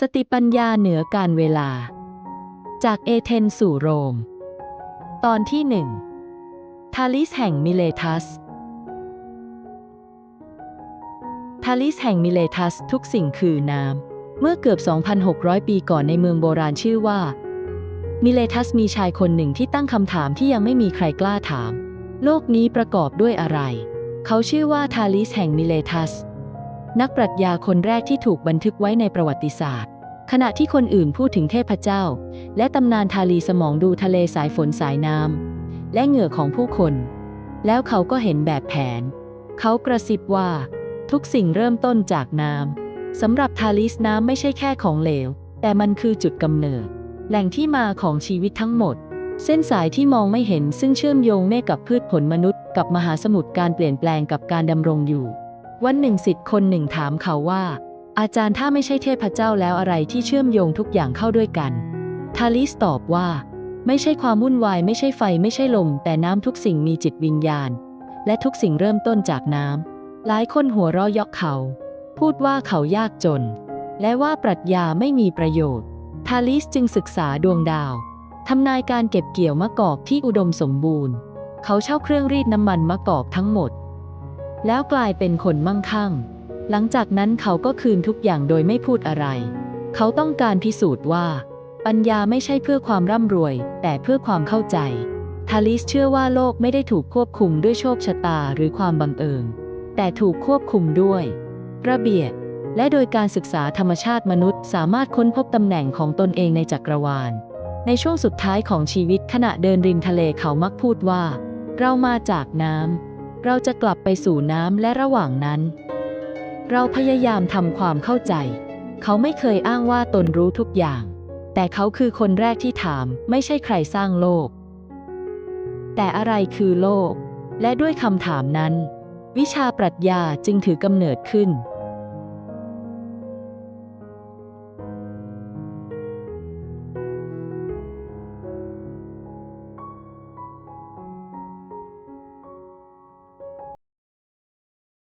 สติปัญญาเหนือการเวลา จากเอเธนสู่โรม ตอนที่หนึ่งทาลิสแห่งมิเลทัส ทาลิสแห่งมิเลทัสทุกสิ่งคือน้ำ เมื่อเกือบ 2,600 ปีก่อนในเมืองโบราณชื่อว่า มิเลทัสมีชายคนหนึ่งที่ตั้งคำถามที่ยังไม่มีใครกล้าถาม โลกนี้ประกอบด้วยอะไร เขาชื่อว่าทาลิสแห่งมิเลทัส นักปรัชญาคนแรกที่ถูกบันทึกไว้ในประวัติศาสตร์ ขณะที่คนอื่นพูดถึงเทพเจ้า และตำนานทาลีสมองดูทะเลสายฝนสายน้ำและเหงื่อของผู้คน แล้วเขาก็เห็นแบบแผน เขากระซิบว่า ทุกสิ่งเริ่มต้นจากน้ำสำหรับทาลิสน้ำไม่ใช่แค่ของเหลว แต่มันคือจุดกำเนิด แหล่งที่มาของชีวิตทั้งหมดเส้นสายที่มองไม่เห็นซึ่งเชื่อมโยงเมฆกับพืชผลมนุษย์ กับมหาสมุทรการเปลี่ยนแปลงกับการดำรงอยู่ วันหนึ่งสิทธิ์คนหนึ่งถามเขาว่า อาจารย์ถ้าไม่ใช่เทพเจ้าแล้วอะไรที่เชื่อมโยงทุกอย่างเข้าด้วยกัน ทาลิสตอบว่า ไม่ใช่ความวุ่นวาย ไม่ใช่ไฟไม่ใช่ลม แต่น้ำทุกสิ่งมีจิตวิญญาณ และทุกสิ่งเริ่มต้นจากน้ำหลายคนหัวเราะยาะเขา พูดว่าเขายากจน และว่าปรัชญาไม่มีประโยชน์ ทาลิสจึงศึกษาดวงดาวทำนายการเก็บเกี่ยวมะกอกที่อุดมสมบูรณ์ เขาเช่าเครื่องรีดน้ำมันมะกอกทั้งหมด แล้วกลายเป็นคนมั่งคั่ง หลังจากนั้นเขาก็คืนทุกอย่างโดยไม่พูดอะไร เขาต้องการพิสูจน์ว่า ปัญญาไม่ใช่เพื่อความร่ำรวย แต่เพื่อความเข้าใจทาลิสเชื่อว่าโลกไม่ได้ถูกควบคุมด้วยโชคชะตาหรือความบังเอิญ แต่ถูกควบคุมด้วย ระเบียบ และโดยการศึกษาธรรมชาติมนุษย์ สามารถค้นพบตำแหน่งของตนเองในจักรวาล ในช่วงสุดท้ายของชีวิตขณะเดินริมทะเลเขามักพูดว่า เรามาจากน้ำ เราจะกลับไปสู่น้ำและระหว่างนั้น เราพยายามทำความเข้าใจ เขาไม่เคยอ้างว่าตนรู้ทุกอย่าง แต่เขาคือคนแรกที่ถาม ไม่ใช่ใครสร้างโลก แต่อะไรคือโลก และด้วยคำถามนั้น วิชาปรัชญาจึงถือกำเนิดขึ้น